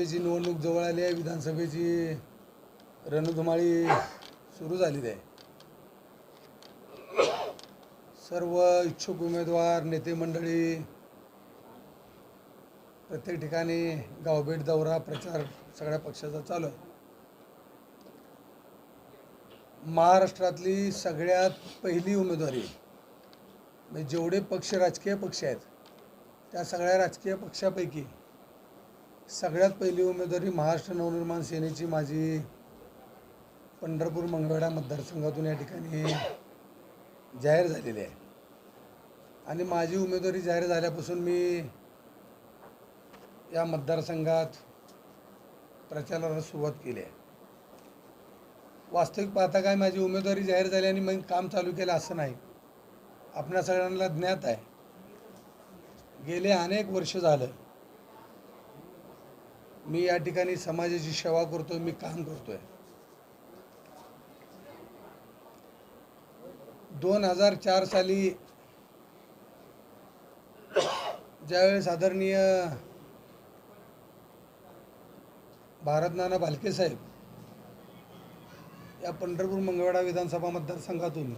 विधानसभेची निवडणूक जवळ आली आहे विधानसभेची रणधुमाळी सुरू झालेली आहे. सर्व इच्छुक उमेदवार नेते मंडळी प्रत्येक ठिकाणी गावभेट दौरा प्रचार सगळ्या पक्षाचा चालू आहे. महाराष्ट्रातली सगळ्यात पहिली उमेदवारी म्हणजे जेवढे पक्ष राजकीय पक्ष आहेत त्या सगळ्या राजकीय पक्षापैकी सगळ्यात पहिली उमेदवारी महाराष्ट्र नवनिर्माण सेनेची माझी पंढरपूर मंगळवेढा मतदारसंघातून या ठिकाणी जाहीर झालेली आहे. आणि माझी उमेदवारी जाहीर झाल्यापासून मी या मतदारसंघात प्रचाराला सुरुवात केली आहे. वास्तविक पाहता काय माझी उमेदवारी जाहीर झाली आणि मग काम चालू केलं असं नाही. आपणा सगळ्यांना ज्ञात आहे. गेले अनेक वर्ष झालं. मी या ठिकाणी समाजाची सेवा करतोय मी काम करतोय. दोन हजार चार साली ज्यावेळेस आदरणीय भारत नाना भालके साहेब या पंढरपूर मंगळवेढा विधानसभा मतदारसंघातून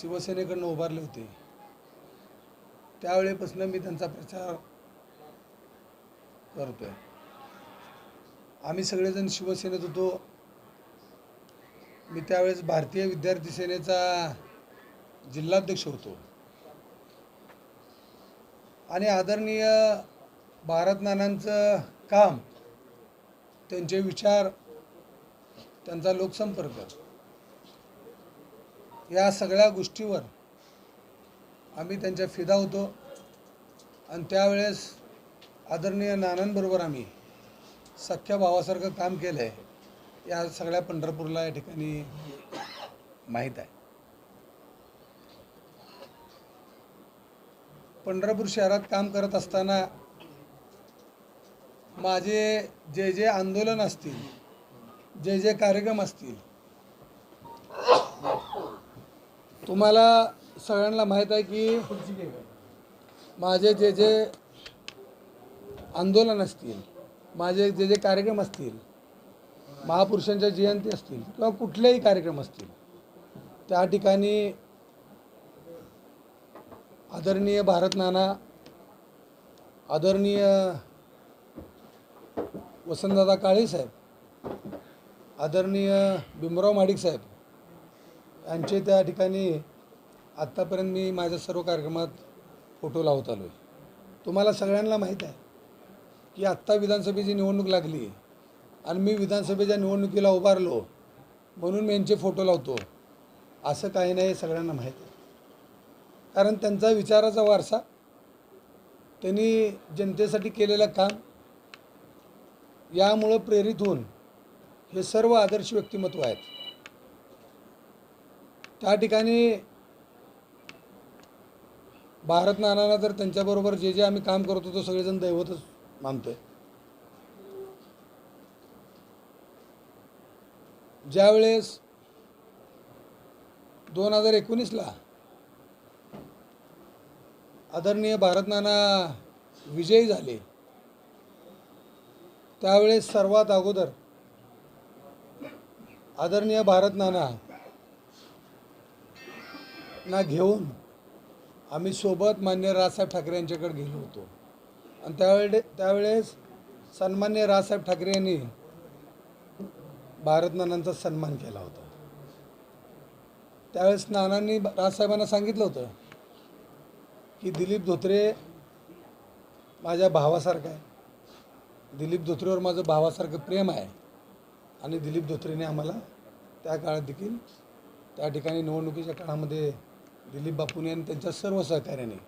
शिवसेनेकडनं उभारले होते. त्यावेळेपासून मी त्यांचा प्रचार करतोय. आम्ही सगळेजण शिवसेनेत होतो. मी त्यावेळेस भारतीय विद्यार्थी सेनेचा जिल्हाध्यक्ष होतो. आणि आदरणीय भारत नानांचं काम त्यांचे विचार त्यांचा लोकसंपर्क या सगळ्या गोष्टीवर आम्ही त्यांच्या फिदा होतो. आणि त्यावेळेस आदरणीय नानांबरोबर आम्ही सख्या भावासारखं काम केलं आहे या सगळ्या पंढरपूरला या ठिकाणी माहीत आहे. पंढरपूर शहरात काम करत असताना माझे जे जे आंदोलन असतील जे जे कार्यक्रम असतील तुम्हाला सगळ्यांना माहीत आहे की माझे जे जे आंदोलन असतील माझे जे जे कार्यक्रम असतील महापुरुषांच्या जयंती असतील किंवा कुठलेही कार्यक्रम असतील त्या ठिकाणी आदरणीय भारत नाना आदरणीय वसंतदादा काळे साहेब आदरणीय भीमराव माडिक साहेब यांचे त्या ठिकाणी आत्तापर्यंत मी माझ्या सर्व कार्यक्रमात फोटो लावत आलो आहे तुम्हाला सगळ्यांना माहीत आहे. की आत्ता विधानसभेची निवडणूक लागली आणि मी विधानसभेच्या निवडणुकीला उभारलो म्हणून मी यांचे फोटो लावतो. असं काही नाही हे सगळ्यांना माहीत आहे. कारण त्यांचा विचाराचा वारसा त्यांनी जनतेसाठी केलेलं काम यामुळं प्रेरित होऊन हे सर्व आदर्श व्यक्तिमत्व आहेत. त्या ठिकाणी भारत नानांना तर त्यांच्याबरोबर जे जे आम्ही काम करत होतो सगळेजण दैवतच मानतोय ज्यावेळेस दोन हजार एकोणीसला आदरणीय भारत नाना विजयी झाले त्यावेळेस सर्वात अगोदर आदरणीय भारत नाना ना घेऊन आम्ही सोबत मान्य राजसाहेब ठाकरे यांच्याकडे गेलो होतो. आणि त्यावेळे त्यावेळेस सन्मान्य राजसाहेब ठाकरे यांनी भारत नानांचा सन्मान केला होता. त्यावेळेस नानांनी राजसाहेबांना सांगितलं होतं की दिलीप धोत्रे माझ्या भावासारखा आहे. दिलीप धोत्रेवर माझं भावासारखं प्रेम आहे. आणि दिलीप धोत्रेने आम्हाला त्या काळात देखील त्या ठिकाणी निवडणुकीच्या काळामध्ये दिलीप बापूने आणि त्यांच्या सर्व सहकार्याने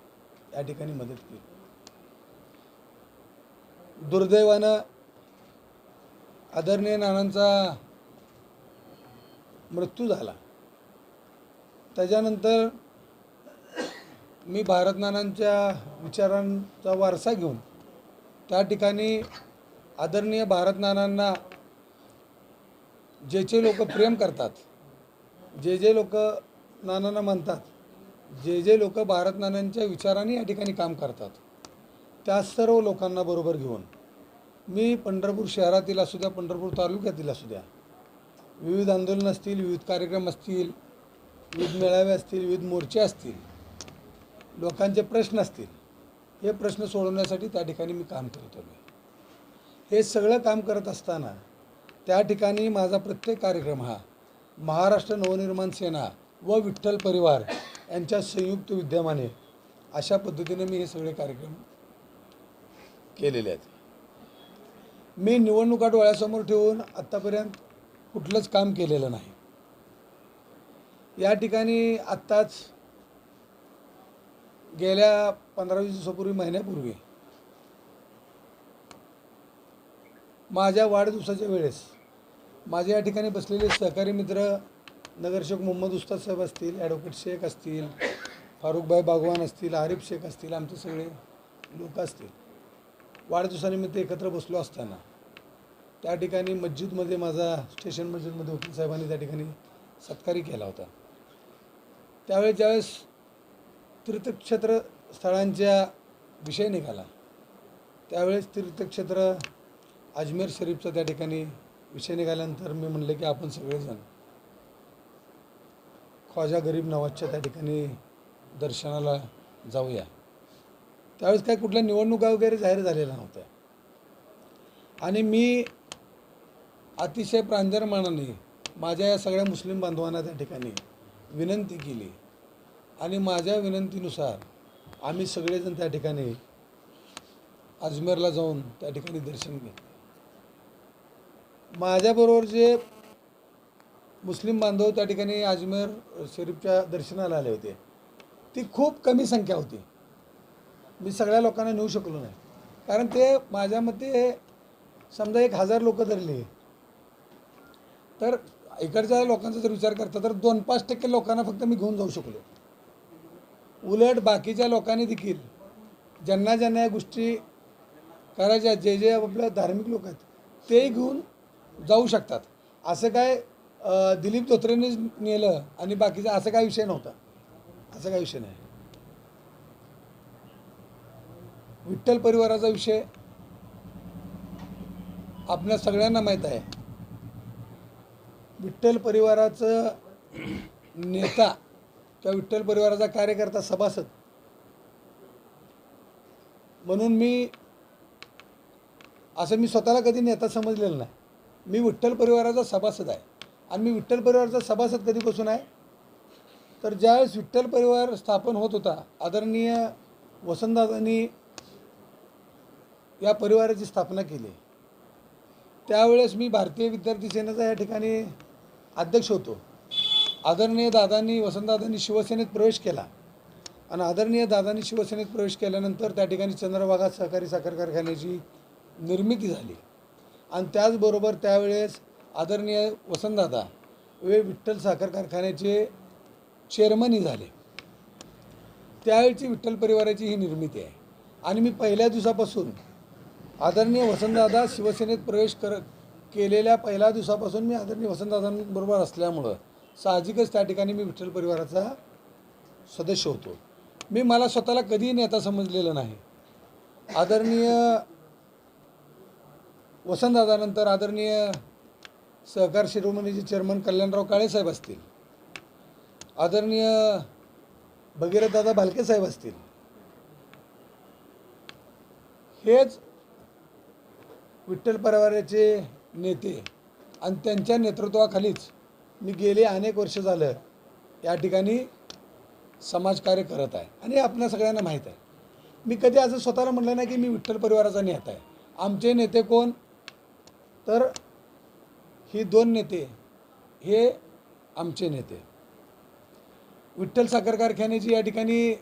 या ठिकाणी मदत केली. दुर्दैवानं आदरणीय नानांचा मृत्यू झाला. त्याच्यानंतर मी भारत नानांच्या विचारांचा वारसा घेऊन त्या ठिकाणी आदरणीय भारत नानांना जे जे लोक प्रेम करतात जे जे लोक नानांना म्हणतात जे जे लोक भारत नानांच्या विचारांनी या ठिकाणी काम करतात त्या सर्व लोकांना बरोबर घेऊन मी पंढरपूर शहरातील असू द्या पंढरपूर तालुक्यातील असू द्या विविध आंदोलन असतील विविध कार्यक्रम असतील विविध मेळावे असतील विविध मोर्चे असतील लोकांचे प्रश्न असतील हे प्रश्न सोडवण्यासाठी त्या ठिकाणी मी काम करत होतो हे सगळं काम करत असताना त्या ठिकाणी माझा प्रत्येक कार्यक्रम हा महाराष्ट्र नवनिर्माण सेना व विठ्ठल परिवार यांच्या संयुक्त विद्यमाने अशा पद्धतीने मी हे सगळे कार्यक्रम केलेले आहेत. मी निवडणुका डोळ्यासमोर ठेवून आत्तापर्यंत कुठलंच काम केलेलं नाही. या ठिकाणी आत्ताच गेल्या पंधरा वीस दिवसापूर्वी महिन्यापूर्वी माझ्या वाढदिवसाच्या वेळेस माझे या ठिकाणी बसलेले सहकारी मित्र नगरसेवक मोहम्मद उस्ताद साहेब असतील ॲडव्होकेट शेख असतील फारुखभाई बागवान असतील आरिफ शेख असतील आमचे सगळे लोक असतील. वाढदिवसानिमित्त एकत्र बसलो असताना त्या ठिकाणी मस्जिदमध्ये माझा स्टेशन मस्जिदमध्ये वकील साहेबांनी त्या ठिकाणी सत्कारी केला होता. त्यावेळेस ज्यावेळेस तीर्थक्षेत्र स्थळांच्या विषय निघाला त्यावेळेस तीर्थक्षेत्र अजमेर शरीफचा त्या ठिकाणी विषय निघाल्यानंतर मी म्हणले की आपण सगळेजण ख्वाजा गरीब नवाजच्या त्या ठिकाणी दर्शनाला जाऊया. त्यावेळेस काय कुठल्या निवडणुका वगैरे जाहीर झालेल्या नव्हत्या. आणि मी अतिशय प्रांजळमानाने माझ्या या सगळ्या मुस्लिम बांधवांना त्या ठिकाणी विनंती केली. आणि माझ्या विनंतीनुसार आम्ही सगळेजण त्या ठिकाणी अजमेरला जाऊन त्या ठिकाणी दर्शन घेतले. माझ्याबरोबर जे मुस्लिम बांधव त्या ठिकाणी अजमेर शरीफच्या दर्शनाला आले होते ती खूप कमी संख्या होती. मी सगळ्या लोकांना नेऊ शकलो नाही. कारण ते माझ्या मते समजा एक हजार लोक धरले तर इकडच्या लोकांचा जर विचार करता तर दोन पाच टक्के लोकांना फक्त मी घेऊन जाऊ शकलो. उलट बाकीच्या लोकांनी देखील ज्यांना ज्यांना या गोष्टी करायच्या जे जे आपल्या धार्मिक लोक आहेत ते घेऊन जाऊ शकतात. असं काय दिलीप धोत्रेनेच नेलं आणि बाकीचा असं काय विषय नव्हता. असं काय विषय नाही. विठ्ठल परिवाराचा विषय आपल्या सगळ्यांना माहीत आहे. विठ्ठल परिवाराचं नेता किंवा विठ्ठल परिवाराचा कार्यकर्ता सभासद. म्हणून मी असं मी स्वतःला कधी नेता समजलेलं नाही. मी विठ्ठल परिवाराचा सभासद आहे. आणि मी विठ्ठल परिवाराचा सभासद कधीपासून आहे? तर ज्यावेळेस विठ्ठल परिवार स्थापन होत होता आदरणीय वसंतदादांनी या परिवाराची स्थापना केली. त्यावेळेस मी भारतीय विद्यार्थी सेनेचा या ठिकाणी अध्यक्ष होतो. आदरणीय दादांनी वसंतदादांनी शिवसेनेत प्रवेश केला. आणि आदरणीय दादांनी शिवसेनेत प्रवेश केल्यानंतर त्या ठिकाणी चंद्रभागा सहकारी साखर कारखान्याची निर्मिती झाली. आणि त्याचबरोबर त्यावेळेस आदरणीय वसंतदादा वे विठ्ठल साखर कारखान्याचे चेअरमनही झाले. त्यावेळची विठ्ठल परिवाराची ही निर्मिती आहे. आणि मी पहिल्या दिवसापासून आदरणीय वसंतदादा शिवसेनेत प्रवेश कर केलेल्या पहिल्या दिवसापासून मी आदरणीय वसंतदादांबरोबर असल्यामुळं साहजिकच त्या ठिकाणी मी विठ्ठल परिवाराचा सदस्य होतो. मी मला स्वतःला कधीही नेता समजलेलं नाही. आदरणीय वसंतदादानंतर आदरणीय सहकार शिरोमणीचे चेअरमन कल्याणराव काळेसाहेब असतील. आदरणीय भगीरथदादा भालकेसाहेब असतील. हेच विठ्ठल परिवाराचे नेते आणि त्यांच्या नेतृत्वाखालीच मी गेले अनेक वर्ष झालं. या ठिकाणी समाजकार्य करत आहे आणि आपल्या सगळ्यांना माहीत आहे. मी कधी असं स्वतःला म्हटलं नाही की मी विठ्ठल परिवाराचा नेता आहे. आमचे नेते कोण? तर ही दोन नेते हे आमचे नेते. विठ्ठल साखर कारखान्याची या ठिकाणी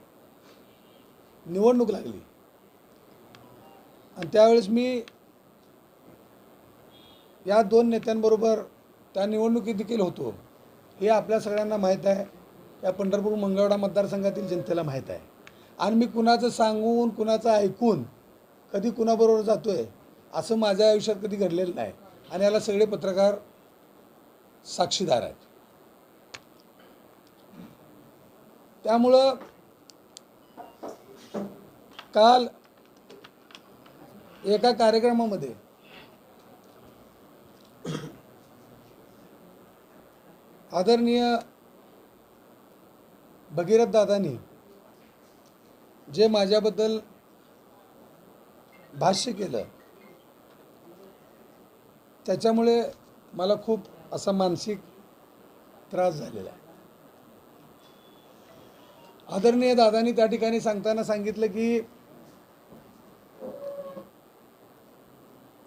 निवडणूक लागली. आणि त्यावेळेस मी या दोन नेत्यांबरोबर त्या निवडणुकीत देखील होतो. हे आपल्या सगळ्यांना माहीत आहे. या पंढरपूर मंगळवाडा मतदारसंघातील जनतेला माहीत आहे. आणि मी कुणाचं सांगून कुणाचं ऐकून कधी कुणाबरोबर जातो आहे असं माझ्या आयुष्यात कधी घडलेलं नाही. आणि याला सगळे पत्रकार साक्षीदार आहेत. त्यामुळं काल एका कार्यक्रमामध्ये आदरणीय भगीरथ दादांनी जे माझ्याबद्दल भाष्य केलं त्याच्यामुळे मला खूप असा मानसिक त्रास झालेला आहे. आदरणीय दादांनी त्या ठिकाणी सांगताना सांगितलं की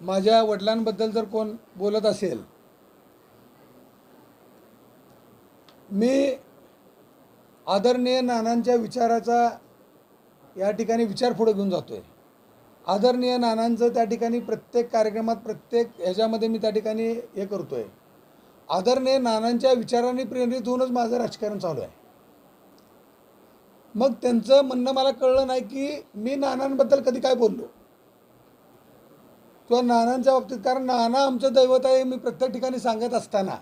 माझ्या वडिलांबद्दल जर कोण बोलत असेल मी आदरणीय नानांच्या विचाराचा या ठिकाणी विचार पुढे घेऊन जातो आहे आदरणीय नानांचं त्या ठिकाणी प्रत्येक कार्यक्रमात प्रत्येक ह्याच्यामध्ये मी त्या ठिकाणी हे करतो आहे आदरणीय नानांच्या विचारांनी प्रेरित होऊनच माझं राजकारण चालू आहे. मग त्यांचं म्हणणं मला कळलं नाही की मी नानांबद्दल कधी काय बोललो. किंवा नानांच्या बाबतीत कारण नाना आमचं दैवत आहे मी प्रत्येक ठिकाणी सांगत असताना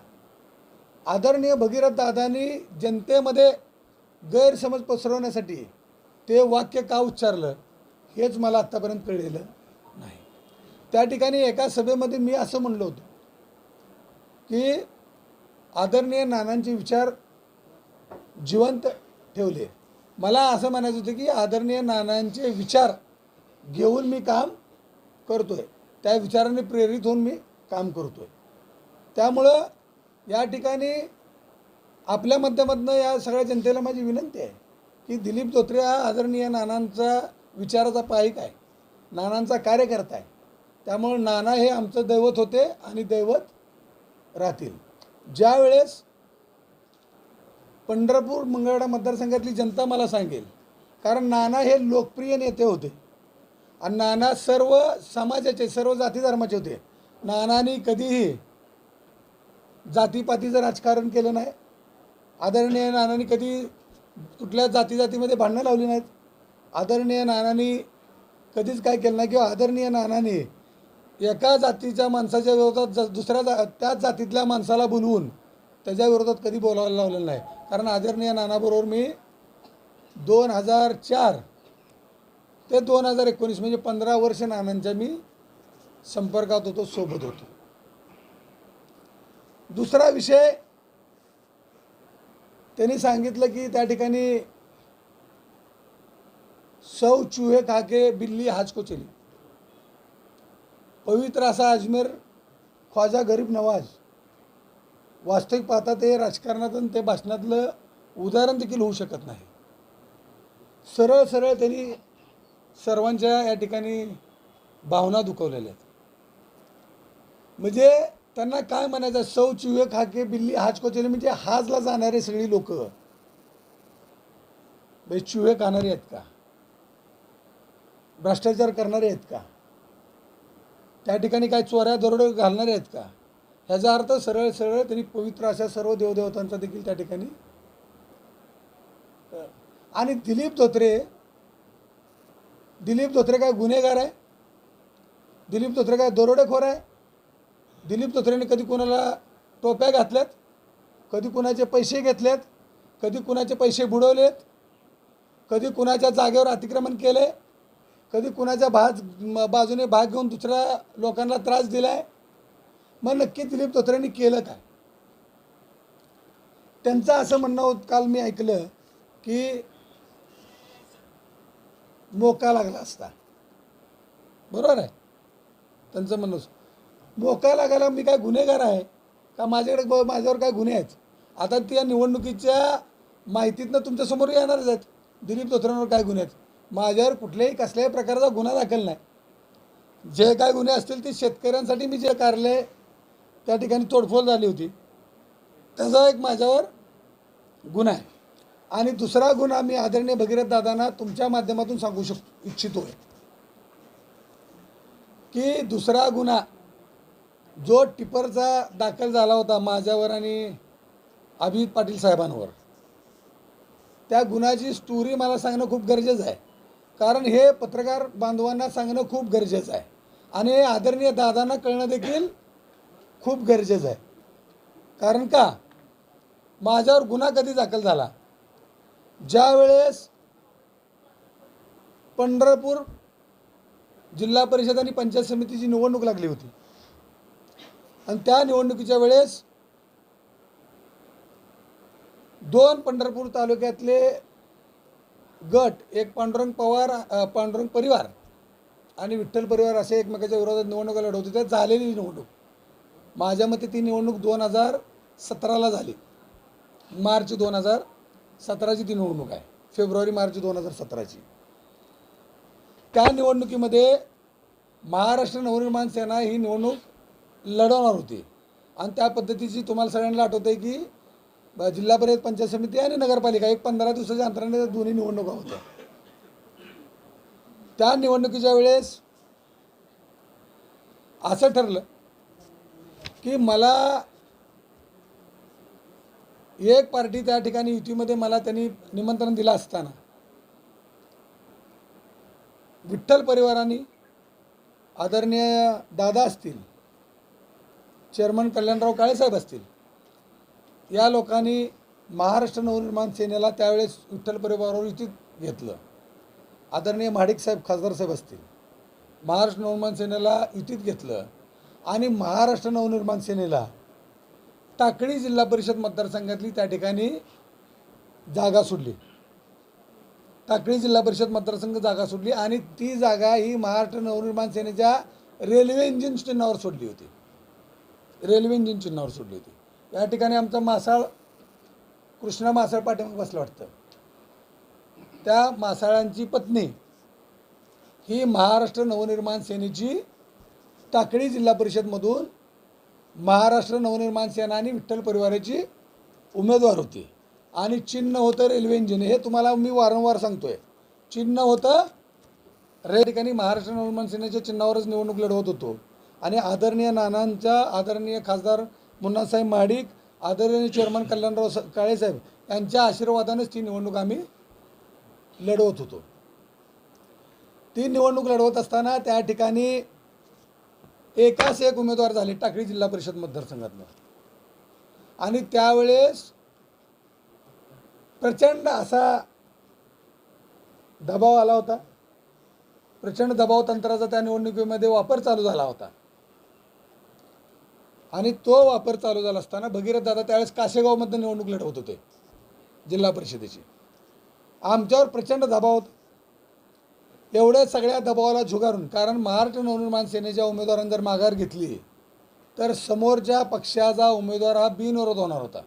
आदरणीय भगीरथ दादांनी जनतेमध्ये गैरसमज पसरवण्यासाठी ते वाक्य का उच्चारलं हेच मला आत्तापर्यंत कळलेलं नाही. त्या ठिकाणी एका सभेमध्ये मी असं म्हणलो होतो की आदरणीय नानांचे विचार जिवंत ठेवले. मला असं म्हणायचं होतं की आदरणीय नानांचे विचार घेऊन मी काम करतो आहे त्या विचाराने प्रेरित होऊन मी काम करतो आहे त्यामुळं या ठिकाणी आपल्या माध्यमातून या सगळ्या जनतेला माझी विनंती आहे की दिलीप धोत्रे हा आदरणीय नानांचा विचाराचा पायिक आहे नानांचा कार्यकर्ता आहे. त्यामुळं नाना हे आमचं दैवत होते आणि दैवत राहतील. ज्यावेळेस पंढरपूर मंगळवेढा मतदारसंघातली जनता मला सांगेल कारण नाना हे लोकप्रिय नेते होते. आणि नाना सर्व समाजाचे सर्व जाती धर्माचे होते. नानानी कधीही जातीपातीचं राजकारण केलं नाही. आदरणीय नानांनी कधी कुठल्या जाती जातीमध्ये भांडणं लावली नाहीत. आदरणीय नानांनी कधीच काय केलं नाही. किंवा आदरणीय नानांनी एका जातीच्या माणसाच्या विरोधात ज दुसऱ्या जा त्याच जातीतल्या माणसाला बोलवून त्याच्या विरोधात कधी बोलायला लावलेलं नाही. कारण आदरणीय नानाबरोबर मी दोन हजार चार ते दोन हजार एकोणीस म्हणजे पंधरा वर्ष नानांच्या मी संपर्कात होतो सोबत होतो. दुसरा विषय त्यांनी सांगितलं की त्या ठिकाणी सौ चुहे खाके बिल्ली हाज चली पवित्र असा अजमेर ख्वाजा गरीब नवाज. वास्तविक पाहता ते राजकारणात आणि ते भाषणातलं उदाहरण देखील होऊ शकत नाही. सरळ सरळ त्यांनी सर्वांच्या या ठिकाणी भावना दुखवलेल्या आहेत. म्हणजे त्यांना काय म्हणायचं? सौ चुहे खाके बिल्ली हाज म्हणजे हाजला जाणारे सगळी लोक. म्हणजे चुहे खाणारे आहेत का? भ्रष्टाचार करणारे आहेत का? त्या ठिकाणी काय चोऱ्या दरोडे घालणारे आहेत का? ह्याचा अर्थ सरळ सरळ त्यांनी पवित्र अशा सर्व देवदेवतांचा देखील त्या ठिकाणी आणि दिलीप धोत्रे दिलीप धोत्रे काय गुन्हेगार आहे? दिलीप धोत्रे काय दरोडेखोर आहे? दिलीप धोत्रेने कधी कोणाला टोप्या घातल्यात? कधी कुणाचे पैसे घेतलेत? कधी कुणाचे पैसे बुडवलेत? कधी कुणाच्या जागेवर अतिक्रमण केले कधी कुणाच्या भाज बाजूने भाग घेऊन दुसऱ्या लोकांना त्रास दिलाय? मग नक्की दिलीप धोत्रेंनी केलं काय? त्यांचं असं म्हणणं होत काल मी ऐकलं की मोका लागला असता. बरोबर आहे? त्यांचं म्हणणं धोका लागायला मी काय गुन्हेगार आहे? का माझ्याकडे ब- माझ्यावर काय गुन्हे आहेत? आता त्या निवडणुकीच्या माहितीतनं तुमच्यासमोर येणारच आहेत. दिलीप धोत्रांवर काय गुन्हे आहेत? माझ्यावर कुठल्याही कसल्याही प्रकारचा गुन्हा दाखल नाही. जे काय गुन्हे असतील ते शेतकऱ्यांसाठी मी जे कारले त्या ठिकाणी तोडफोड झाली होती. त्याचा एक माझ्यावर गुन्हा आहे. आणि दुसरा गुन्हा मी आदरणीय भगीरथ दादांना तुमच्या माध्यमातून सांगू शक इच्छितो की दुसरा गुन्हा जो टिपरचा दाखल झाला होता माझ्यावर आणि अभिजित पाटील साहेबांवर त्या गुन्ह्याची स्टोरी मला सांगणं खूप गरजेचं आहे. कारण हे पत्रकार बांधवांना सांगणं खूप गरजेचं आहे. आणि हे आदरणीय दादांना कळणं देखील खूप गरजेचं आहे. कारण का? माझ्यावर गुन्हा कधी दाखल झाला? ज्या वेळेस पंढरपूर जिल्हा परिषद आणि पंचायत समितीची निवडणूक लागली होती. आणि त्या निवडणुकीच्या वेळेस दोन पंढरपूर तालुक्यातले गट एक पांडुरंग पवार पांडुरंग परिवार आणि विठ्ठल परिवार असे एकमेकाच्या विरोधात निवडणुका लढवत होते. झालेली निवडणूक. माझ्या मते ती निवडणूक दोन हजार सतराला झाली. मार्च दोन हजार सतराची ती निवडणूक आहे. फेब्रुवारी मार्च दोन हजार सतराची. त्या निवडणुकीमध्ये महाराष्ट्र नवनिर्माण सेना ही निवडणूक लढवणार होती. आणि त्या पद्धतीची तुम्हाला सगळ्यांना आठवतं आहे की जिल्हा परिषद पंचायत समिती आणि नगरपालिका एक पंधरा दिवसाच्या अंतराने दोन्ही निवडणुका होत्या. त्या निवडणुकीच्या वेळेस असं ठरलं की मला एक पार्टी त्या ठिकाणी युतीमध्ये मला त्यांनी निमंत्रण दिलं असताना विठ्ठल परिवाराने आदरणीय दादा असतील चेअरमन कल्याणराव काळेसाहेब असतील. या लोकांनी महाराष्ट्र नवनिर्माण सेनेला त्यावेळेस विठ्ठल परिवारावर युतीत घेतलं. आदरणीय महाडिक साहेब खासदार साहेब असतील. महाराष्ट्र नवनिर्माण सेनेला युतीत घेतलं आणि महाराष्ट्र नवनिर्माण सेनेला टाकळी जिल्हा परिषद मतदारसंघातली त्या ठिकाणी जागा सोडली. टाकळी जिल्हा परिषद मतदारसंघ जागा सोडली आणि ती जागा ही महाराष्ट्र नवनिर्माण सेनेच्या रेल्वे इंजिन चिन्हावर सोडली होती. रेल्वे इंजिन चिन्हावर सोडली होती. या ठिकाणी आमचा मासाळ कृष्णा मासाळ पाठीमाग बसलं वाटतं. त्या मासाळांची पत्नी ही महाराष्ट्र नवनिर्माण सेनेची टाकळी जिल्हा परिषदमधून महाराष्ट्र नवनिर्माण सेना आणि विठ्ठल परिवाराची उमेदवार होती. आणि चिन्ह होतं रेल्वे इंजिन. हे तुम्हाला मी वारंवार सांगतोय. चिन्ह होतं रे ठिकाणी महाराष्ट्र नवनिर्माण सेनेच्या चिन्हावरच निवडणूक लढवत होतो. आणि आदरणीय नानांच्या आदरणीय खासदार मुन्नासाहेब महाडिक आदरणीय चेअरमन कल्याणराव स- काळेसाहेब यांच्या आशीर्वादानेच ती निवडणूक आम्ही लढवत होतो. ती निवडणूक लढवत असताना त्या ठिकाणी एकाच एक उमेदवार झाले टाकळी जिल्हा परिषद मतदारसंघातनं. आणि त्यावेळेस प्रचंड असा दबाव आला होता. प्रचंड दबाव तंत्राचा त्या निवडणुकीमध्ये वापर चालू झाला होता. आणि तो वापर चालू झाला असताना भगीरथ दादा त्यावेळेस कासेगावमधून निवडणूक लढवत होते जिल्हा परिषदेची. आमच्यावर प्रचंड दबाव होता. एवढ्या सगळ्या दबावाला झुगारून कारण महाराष्ट्र नवनिर्माण सेनेच्या उमेदवारांनी जर माघार घेतली तर समोरच्या पक्षाचा उमेदवार हा बिनविरोध होणार होता.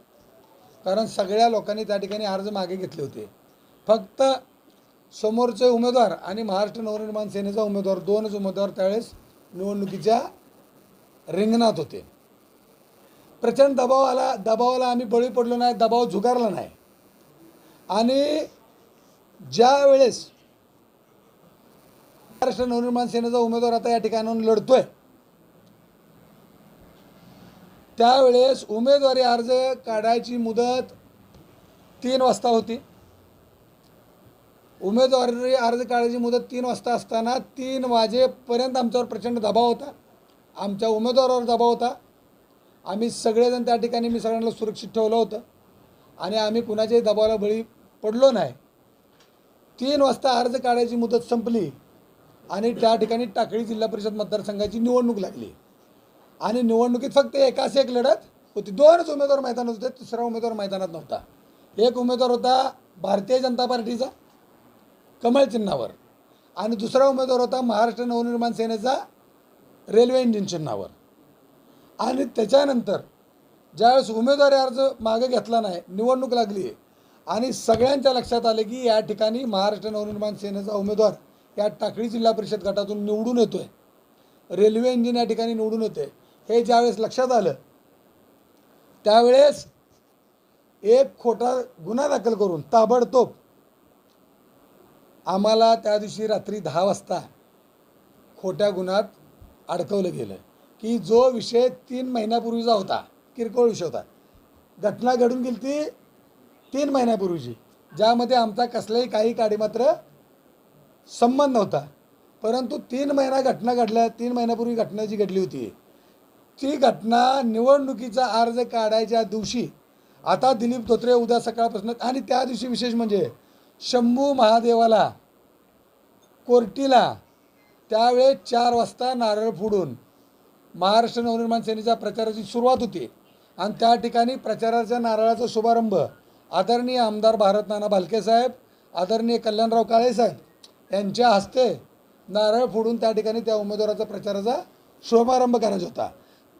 कारण सगळ्या लोकांनी त्या ठिकाणी अर्ज मागे घेतले होते. फक्त समोरचे उमेदवार आणि महाराष्ट्र नवनिर्माण सेनेचा उमेदवार दोनच उमेदवार त्यावेळेस निवडणुकीच्या रिंगणात होते. प्रचंड दबाव आला दबावाला आम्ही बळी पडलो नाही दबाव झुगारला नाही. आणि ज्या वेळेस महाराष्ट्र नवनिर्माण सेनेचा उमेदवार आता या ठिकाणाहून लढतोय त्यावेळेस उमेदवारी अर्ज काढायची मुदत तीन वाजता होती. उमेदवारी अर्ज काढायची मुदत तीन वाजता असताना तीन वाजेपर्यंत आमच्यावर प्रचंड दबाव होता. आमच्या उमेदवारावर दबाव होता. आम्ही सगळेजण त्या ठिकाणी मी सगळ्यांना सुरक्षित ठेवलं होतं. आणि आम्ही कुणाच्याही दबावाला बळी पडलो नाही. तीन वाजता अर्ज काढायची मुदत संपली आणि त्या ठिकाणी टाकळी जिल्हा परिषद मतदारसंघाची निवडणूक लागली. आणि निवडणुकीत फक्त एकाच एक लढत होती. दोनच उमेदवार मैदानात होते तिसरा उमेदवार मैदानात नव्हता. एक उमेदवार होता भारतीय जनता पार्टीचा कमळ चिन्हावर. आणि दुसरा उमेदवार होता महाराष्ट्र नवनिर्माण सेनेचा रेल्वे इंजिन चिन्हावर. आणि त्याच्यानंतर ज्यावेळेस उमेदवारी अर्ज मागे घेतला नाही निवडणूक लागली आहे आणि सगळ्यांच्या लक्षात आले की या ठिकाणी महाराष्ट्र नवनिर्माण सेनेचा उमेदवार या टाकळी जिल्हा परिषद गटातून निवडून येतो आहे रेल्वे इंजिन या ठिकाणी निवडून येते हे ज्यावेळेस लक्षात आलं त्यावेळेस एक खोटा गुन्हा दाखल करून ताबडतोब आम्हाला त्या दिवशी रात्री दहा वाजता खोट्या गुन्ह्यात अडकवलं गेलं की जो विषय तीन महिन्यापूर्वीचा होता किरकोळ विषय होता. घटना घडून गेली ती तीन महिन्यापूर्वीची ज्यामध्ये आमचा कसलाही काही काडीमात्र संबंध नव्हता. परंतु तीन महिना घटना घडल्या तीन महिन्यापूर्वी घटना जी घडली होती ती घटना निवडणुकीचा अर्ज काढायच्या दिवशी आता दिलीप धोत्रे उद्या सकाळपासून आणि त्या दिवशी विशेष म्हणजे शंभू महादेवाला कोर्टीला त्यावेळेस चार वाजता नारळ फोडून महाराष्ट्र नवनिर्माण सेनेच्या प्रचाराची सुरुवात होती. आणि त्या ठिकाणी प्रचाराच्या नारळाचा शुभारंभ आदरणीय आमदार भारत नाना भालके साहेब आदरणीय कल्याणराव काळे साहेब यांच्या हस्ते नारळ फोडून त्या ठिकाणी त्या उमेदवाराचा प्रचाराचा शुभारंभ करायचा होता.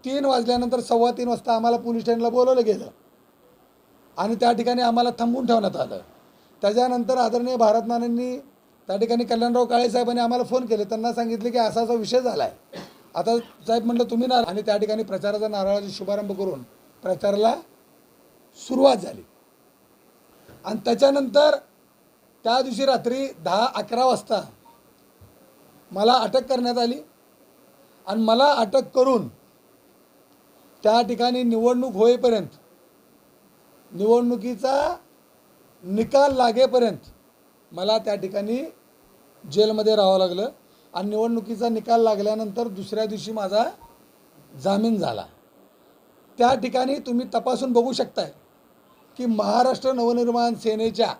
तीन वाजल्यानंतर सव्वा तीन वाजता आम्हाला पोलीस स्टँडला बोलवलं गेलं. आणि त्या ठिकाणी आम्हाला थांबून ठेवण्यात आलं. त्याच्यानंतर आदरणीय भारतनानांनी त्या ठिकाणी कल्याणराव काळे साहेबांनी आम्हाला फोन केले. त्यांना सांगितले की असा असा विषय झाला आहे आता साहेब म्हणलं तुम्ही ना आणि त्या ठिकाणी प्रचाराचा नारळाचा शुभारंभ करून प्रचाराला सुरुवात झाली. आणि त्याच्यानंतर त्या दिवशी रात्री दहा अकरा वाजता मला अटक करण्यात आली. आणि मला अटक करून त्या ठिकाणी निवडणूक होईपर्यंत निवडणुकीचा निकाल लागेपर्यंत मला त्या ठिकाणी जेलमध्ये राहावं लागलं. आणि निवडणुकीचा निकाल लागल्यानंतर दुसऱ्या दिवशी माझा जामीन झाला. त्या ठिकाणी तुम्ही तपासून बघू शकताय की महाराष्ट्र नवनिर्माण सेनेच्या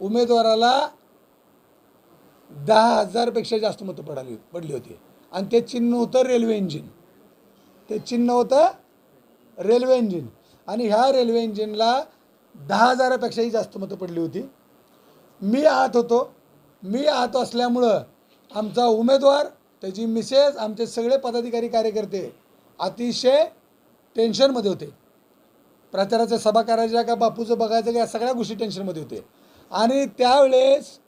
उमेदवाराला दहा हजारपेक्षा जास्त मतं पडाली पडली होती. आणि ते चिन्ह होतं रेल्वे इंजिन. ते चिन्ह होतं रेल्वे इंजिन. आणि ह्या रेल्वे इंजिनला दहा हजारापेक्षाही जास्त मतं पडली होती. मी आत होतो. मी आत असल्यामुळं आमचा उमेदवार त्याची मिसेस आमचे सगळे पदाधिकारी कार्यकर्ते अतिशय टेन्शनमध्ये होते. प्रचाराच्या सभा करायच्या का बापूचं बघायचं का या सगळ्या गोष्टी टेन्शनमध्ये होते. आणि त्यावेळेस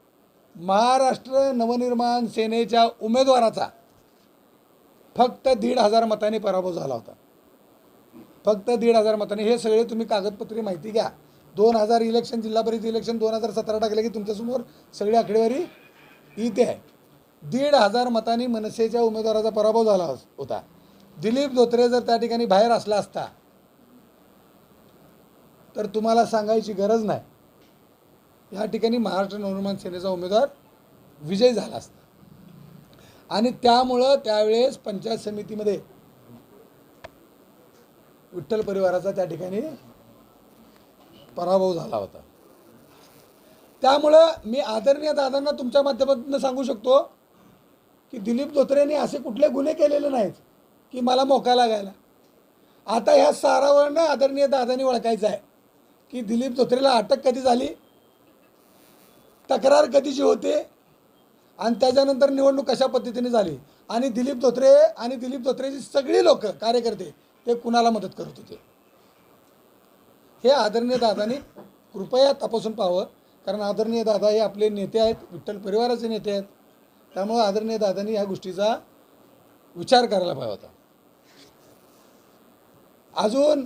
महाराष्ट्र नवनिर्माण सेनेच्या उमेदवाराचा फक्त दीड हजार मतांनी पराभव झाला होता. फक्त दीड हजार मतांनी. हे सगळे तुम्ही कागदपत्रे माहिती घ्या. दोन हजार इलेक्शन जिल्हा परिषद इलेक्शन दोन हजार सतरा टाकले की तुमच्यासमोर सगळी आकडेवारी इथे आहे. दीड हजार मतांनी मनसेच्या उमेदवाराचा पराभव झाला होता दिलीप धोत्रे जर त्या ठिकाणी बाहेर असला असता तर तुम्हाला सांगायची गरज नाही. या ठिकाणी महाराष्ट्र नवनिर्माण सेनेचा उमेदवार विजय झाला असता. आणि त्यामुळं त्यावेळेस पंचायत समितीमध्ये विठ्ठल परिवाराचा त्या ठिकाणी पराभव झाला होता. त्यामुळं मी आदरणीय दादांना तुमच्या माध्यमातून सांगू शकतो की दिलीप धोत्रेने असे कुठले गुन्हे केलेले नाहीत की मला मोका लागायला. आता ह्या सारावरनं आदरणीय दादांनी ओळखायचं आहे की दिलीप धोत्रेला अटक कधी झाली? तक्रार कधीची होते? आणि त्याच्यानंतर निवडणूक कशा पद्धतीने झाली? आणि दिलीप धोत्रे आणि दिलीप धोत्रेची सगळी लोक कार्यकर्ते ते कुणाला मदत करत होते? हे आदरणीय दादानी कृपया तपासून पाहावं कारण आदरणीय दादा हे आपले नेते आहेत विठ्ठल परिवाराचे नेते आहेत. त्यामुळं आदरणीय दादांनी ह्या गोष्टीचा विचार करायला पाहिजे होता. अजून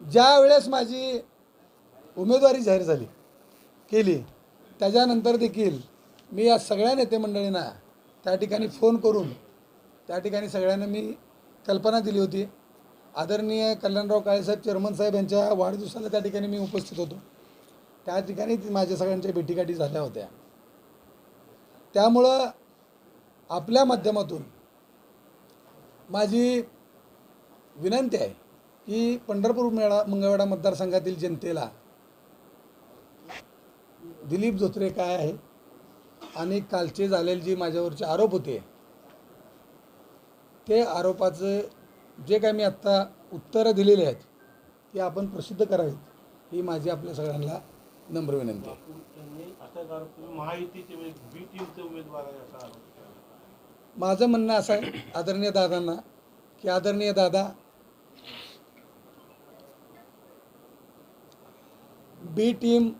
ज्या वेळेस माझी उमेदवारी जाहीर झाली केली त्याच्यानंतर देखील मी या सगळ्या नेते मंडळींना त्या ठिकाणी फोन करून त्या ठिकाणी सगळ्यांना मी कल्पना दिली होती. आदरणीय कल्याणराव काळेसाहेब चेअरमन साहेब यांच्या वाढदिवसाला त्या ठिकाणी मी उपस्थित होतो. त्या ठिकाणी माझ्या सगळ्यांच्या भेटीगाठी झाल्या होत्या. त्यामुळं आपल्या माध्यमातून माझी विनंती आहे की पंढरपूर मेळा मंगळवेढा मतदारसंघातील जनतेला दिलीप धोत्रे काय आहे आणि कालचे झालेले जे माझ्यावरचे आरोप होते ते आरोपाचं जे काय मी आत्ता उत्तरं दिलेली आहेत ते आपण प्रसिद्ध करावीत ही माझी आपल्या सगळ्यांना नम्र विनंती आहे. माझं म्हणणं असं आहे आदरणीय दादांना की आदरणीय दादा बी टीम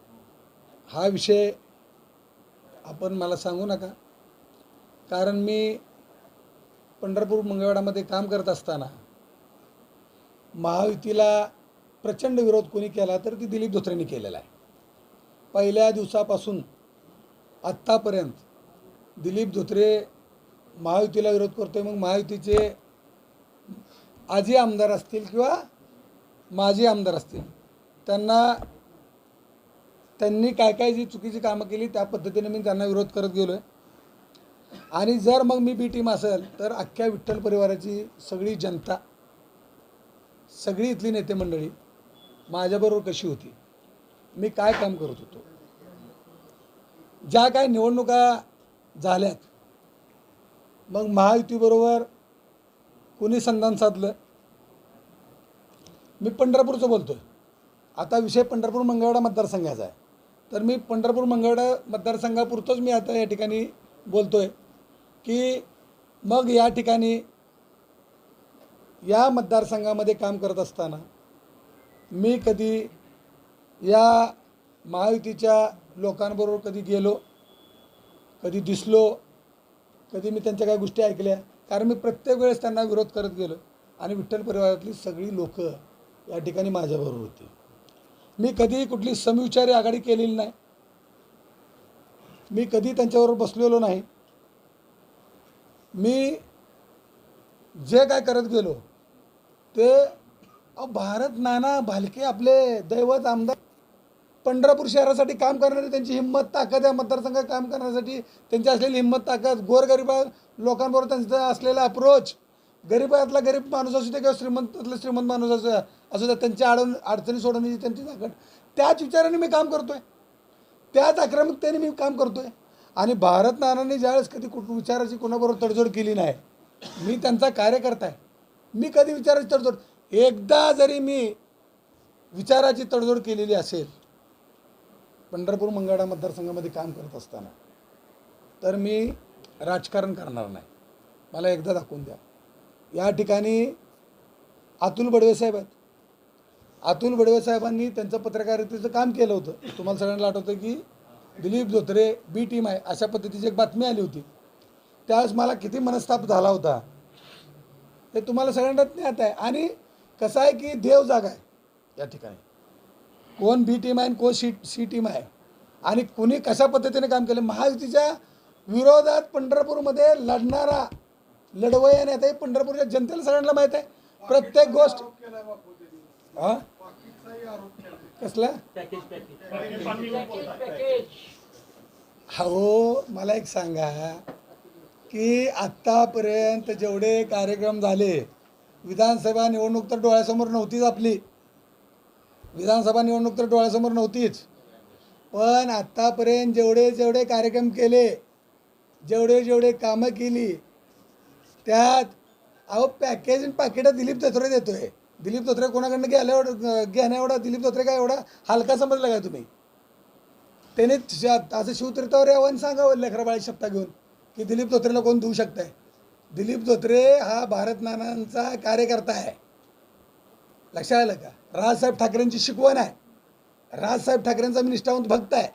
हा विषय आपण मला सांगू नका. कारण मी पंढरपूर मंगळवाडामध्ये काम करत असताना महायुतीला प्रचंड विरोध कोणी केला तर ती दिलीप धोत्रेंनी केलेला आहे. पहिल्या दिवसापासून आत्तापर्यंत दिलीप धोत्रे महायुतीला विरोध करतोय. मग महायुतीचे आजी आमदार असतील किंवा माजी आमदार असतील त्यांना त्यांनी काय काय जी चुकीची कामं केली त्या पद्धतीने मी त्यांना विरोध करत गेलो आहे आणि जर मग मी बी टीम असेल तर अख्ख्या विठ्ठल परिवाराची सगळी जनता सगळी इथली नेते मंडळी माझ्याबरोबर कशी होती? मी काय काम करत होतो? ज्या काय निवडणुका झाल्यात मग महायुतीबरोबर कुणी संधान साधलं? मी पंढरपूरचं बोलतो आहे आता विषय पंढरपूर मंगळवेढा मतदारसंघाचा आहे. तर मी पंढरपूर मंगळवेढा मतदारसंघापुरतोच मी आता या ठिकाणी बोलतो आहे की मग या ठिकाणी या मतदारसंघामध्ये काम करत असताना मी कधी या महायुतीच्या लोकांबरोबर कधी गेलो कधी दिसलो कधी मी त्यांच्या काही गोष्टी ऐकल्या कारण मी प्रत्येक वेळेस त्यांना विरोध करत गेलो. आणि विठ्ठल परिवारातली सगळी लोक या ठिकाणी माझ्याबरोबर होती. मी कधीही कुठली समविचारी आघाडी केलेली नाही. मी कधी त्यांच्याबरोबर बसलेलो नाही. मी जे काय करत गेलो ते भारत नाना भालके आपले दैवत आमदार पंढरपूर शहरासाठी काम करणारी त्यांची हिंमत ताकद आहे मतदारसंघात काम करण्यासाठी त्यांची असलेली हिंमत ताकद गोरगरिबा लोकांबरोबर त्यांचा असलेला अप्रोच गरिबातला गरीब माणूस असू दे किंवा श्रीमंतातला श्रीमंत माणूस असू द्या असू द्या त्यांच्या अडून अडचणी सोडवण्याची त्यांची ताकद. त्याच विचाराने मी काम करतोय. त्याच आक्रमकतेने मी काम करतोय. आणि भारत नानांनी ज्यावेळेस कधी कुठ विचाराची कोणाबरोबर तडजोड केली नाही मी त्यांचा कार्यकर्ता आहे मी कधी विचाराची तडजोड? एकदा जरी मी विचाराची तडजोड केलेली असेल पंढरपूर मंगळा मतदारसंघामध्ये काम करत असताना. तर मी राजकारण करणार नाही. मला एकदा दाखवून द्या. या ठिकाणी अतुल बडवे साहेब आहेत. अतुल बडवे साहेबांनी त्यांचं पत्रकारितेचं काम केलं होतं. तुम्हाला सगळ्यांना आठवतं की दिलीप धोत्रे बी टीम आहे अशा पद्धतीची एक बातमी आली होती. त्यावेळेस मला किती मनस्ताप झाला होता. हे तुम्हाला सगळ्यांना ज्ञात आहे. आणि कसं आहे की देव जागा आहे या ठिकाणी. कोण बी टीम आहे आणि कोण सी सी टीम आहे. आणि कुणी कशा पद्धतीने काम केलं? महायुतीच्या विरोधात पंढरपूरमध्ये लढणारा लढवय नेता आता हे पंढरपूरच्या जनतेला सगळ्यांना माहीत आहे. प्रत्येक गोष्ट हां? कसला? हो मला एक सांगा की आत्तापर्यंत जेवढे कार्यक्रम झाले विधानसभा निवडणूक तर डोळ्यासमोर नव्हतीच आपली. विधानसभा निवडणूक तर डोळ्यासमोर नव्हतीच. पण आत्तापर्यंत जेवढे जेवढे कार्यक्रम केले जेवढे जेवढे कामं केली त्यात अहो पॅकेज आणि पाकिटं दिलीप धोत्रे आहे दिलीप धोत्रे कोणाकडनं घ्यायला एवढं घेण्या एवढा दिलीप धोत्रे काय एवढा हलका समजला काय तुम्ही? त्याने असं शिवतीर्थावर यावं सांगावं लेखराबाळी शब्दा घेऊन की दिलीप धोत्रेला कोण देऊ शकताय? दिलीप धोत्रे हा भारत नानांचा कार्यकर्ता आहे. लक्षात आलं का? राजसाहेब ठाकरेंची शिकवण आहे. राजसाहेब ठाकरेंचा मी निष्ठावंत भक्त आहे.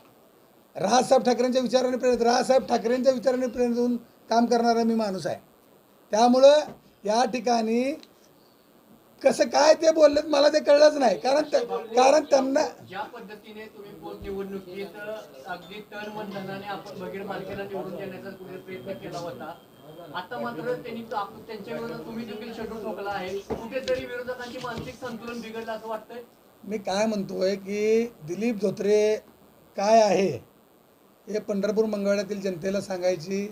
राजसाहेब ठाकरेंच्या विचाराने प्रेरित राजसाहेब ठाकरेंच्या विचाराने प्रेरित होऊन काम करणारा मी माणूस आहे. त्यामुळं या ठिकाणी कसं काय ते बोललेत मला ते कळलंच नाही. कारण कारण त्यांना ज्या पद्धतीने तुम्ही पोटनिवडणुकीत अगदी तण मतदानाने आपण बगीर मालकीला निवडून देण्याचा प्रयत्न केला होता आता मात्र त्यांनी त्यांच्या विरोधात तुम्ही देखील शेड्यूल ठोकला आहे. कुठेतरी विरोधकांची मानसिक संतुलन बिघडलं असं वाटतंय? मी काय म्हणतोय की दिलीप धोत्रे काय आहे हे पंढरपूर मंगळवाड्यातील जनतेला सांगायची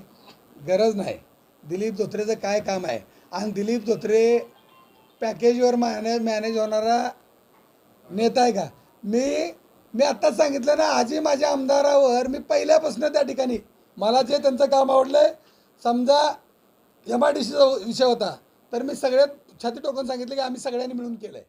गरज नाही. दिलीप धोत्रेचं काय काम आहे? आणि दिलीप धोत्रे पॅकेजवर मॅनेज मॅनेज होणारा नेता आहे का? मी मी आत्ताच सांगितलं ना आजी माझ्या आमदारावर मी पहिल्यापासून त्या ठिकाणी मला जे त्यांचं काम आवडलं आहे समजा एम आय डी सीचा विषय होता तर मी सगळ्यात छाती टोकून सांगितलं की आम्ही सगळ्यांनी मिळून केलं आहे